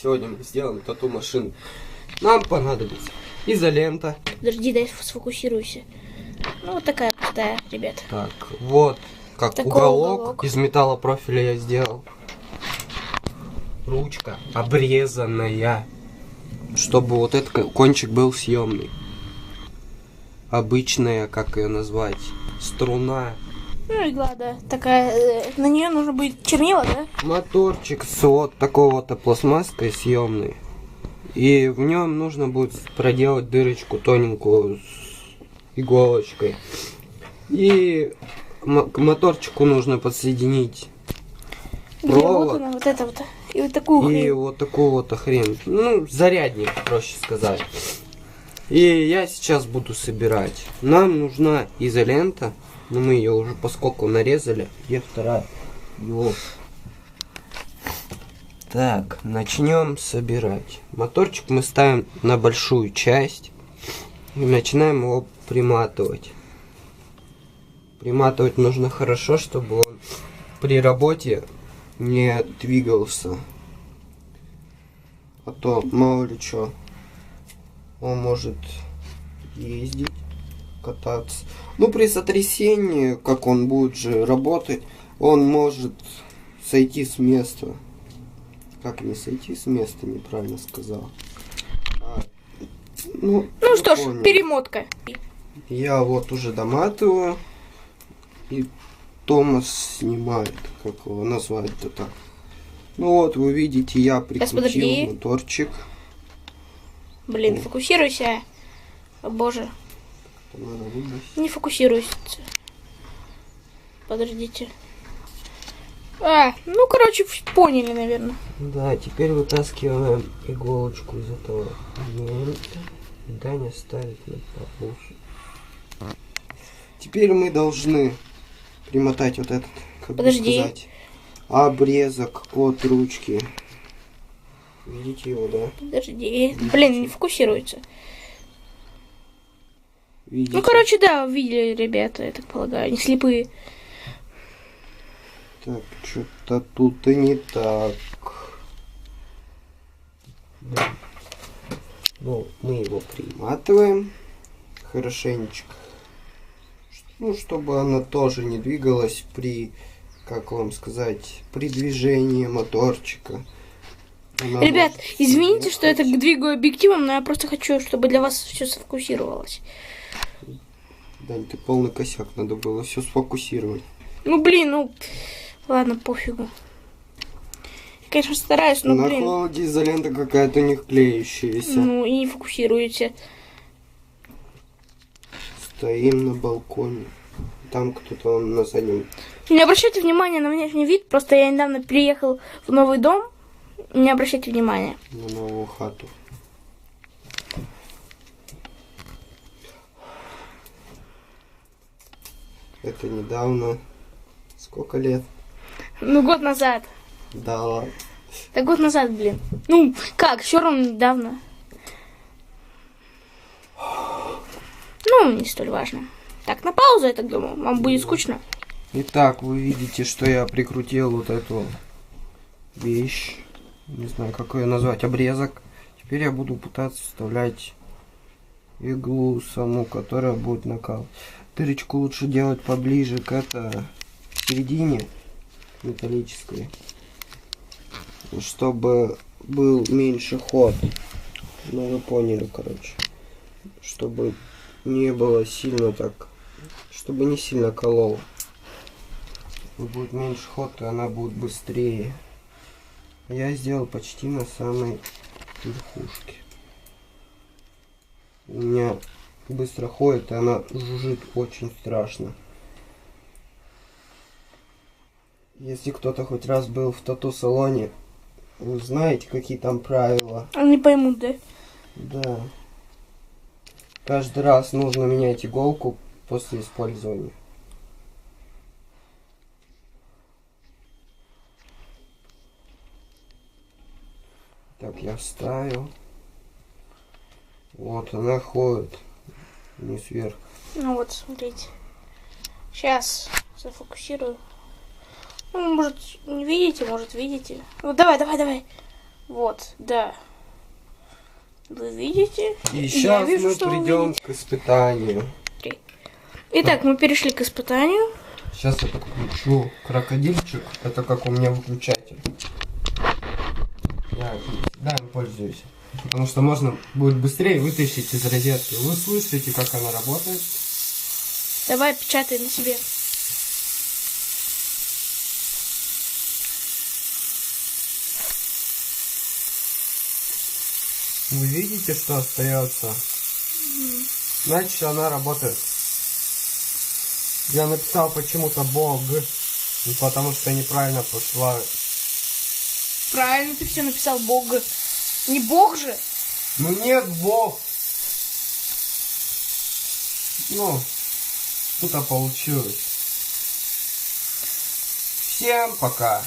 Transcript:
Сегодня мы сделаем тату-машину. Нам понадобится изолента. Подожди, дай сфокусируйся. Ну, вот такая простая, ребят. Так, вот как Такой уголок, уголок. из металлопрофиля я сделал. Ручка обрезанная, чтобы вот этот ко- кончик был съемный. Обычная, как ее назвать, струна. Ну, игла, да. Такая, э, на нее нужно будет чернила, да? Моторчик с вот такой вот пластмасской съемной. И в нем нужно будет проделать дырочку тоненькую с иголочкой. И к моторчику нужно подсоединить Где вот Провод. она, вот это вот. И вот такую и хрень. вот такую вот хрень. Ну, зарядник, проще сказать. И я сейчас буду собирать. Нам нужна изолента. Но мы ее уже поскольку нарезали. Где вторая? Ёп. Так, начнем собирать. Моторчик мы ставим на большую часть. И начинаем его приматывать. Приматывать нужно хорошо, чтобы он при работе не двигался. А то мало ли что. Он может ездить, кататься. Ну, при сотрясении, как он будет же работать, он может сойти с места. Как не сойти с места, неправильно сказал. А, ну, Ну что ж, перемотка. Я вот уже доматываю. И Томас снимает, как его назвать-то так. Ну вот, вы видите, я прикрутил моторчик. Блин, фокусируйся. О, боже. Не фокусируйся. Подождите. А, ну, короче, поняли, наверное. Да, теперь вытаскиваем иголочку из этого момента. Даня ставит на папушу. Теперь мы должны примотать вот этот, как бы Подожди. сказать, обрезок от ручки. Видите его, да? Подожди. Блин, не фокусируется. Видите? Ну, короче, да, видели ребята, я так полагаю. Они слепые. Так, что-то тут и не так. Ну, мы его приматываем хорошенечко. Ну, чтобы она тоже не двигалась при, как вам сказать, при движении моторчика. Она Ребят, извините, что я так двигаю объективом, но я просто хочу, чтобы для вас все сфокусировалось. Дань, ты полный косяк, надо было все сфокусировать. Ну, блин, ну... Ладно, пофигу. Я, конечно, стараюсь, но, На блин... холоде изолента какая-то у них клеющаяся. Ну, и не фокусируете. Стоим на балконе. Там кто-то на заднем. Не обращайте внимания на внешний вид, просто я недавно переехал в новый дом. Не обращайте внимания. на новую хату. Это недавно. Сколько лет? Ну, год назад. Да ладно. Да год назад, блин. Ну, как, все равно недавно. Ну, не столь важно. Так, на паузу, я так думаю. Вам будет скучно. Итак, вы видите, что я прикрутил вот эту вещь. Не знаю, как ее назвать. Обрезок. Теперь я буду пытаться вставлять иглу саму, которая будет накал. Дырочку лучше делать поближе к это середине металлической, чтобы был меньше ход. Ну вы поняли, короче, чтобы не было сильно так, чтобы не сильно колол. Будет меньше ход, и она будет быстрее. Я сделал почти на самой верхушке. У меня быстро ходит, и она жужжит очень страшно. Если кто-то хоть раз был в тату-салоне, вы знаете, какие там правила. Они поймут, да? Да. Каждый раз нужно менять иголку после использования. Так, я вставил. Вот она ходит. Не сверху. Ну вот, смотрите. Сейчас зафокусирую. Ну, может, не видите, может, видите. Ну, давай, давай, давай. Вот, да. Вы видите? И Я сейчас вижу, мы придем к испытанию. Итак, мы перешли к испытанию. Сейчас я подключу крокодильчик. Это как у меня выключатель. Я да, им пользуюсь. Потому что можно будет быстрее вытащить из розетки. Вы слышите, как она работает? Давай печатай на себе. Вы видите, что остается? Значит, она работает. Я написал почему-то Бог, ну, потому что неправильно пошла. Правильно ты все написал, Бог. Не Бог же. Ну нет, Бог. Ну, что-то получилось. Всем пока.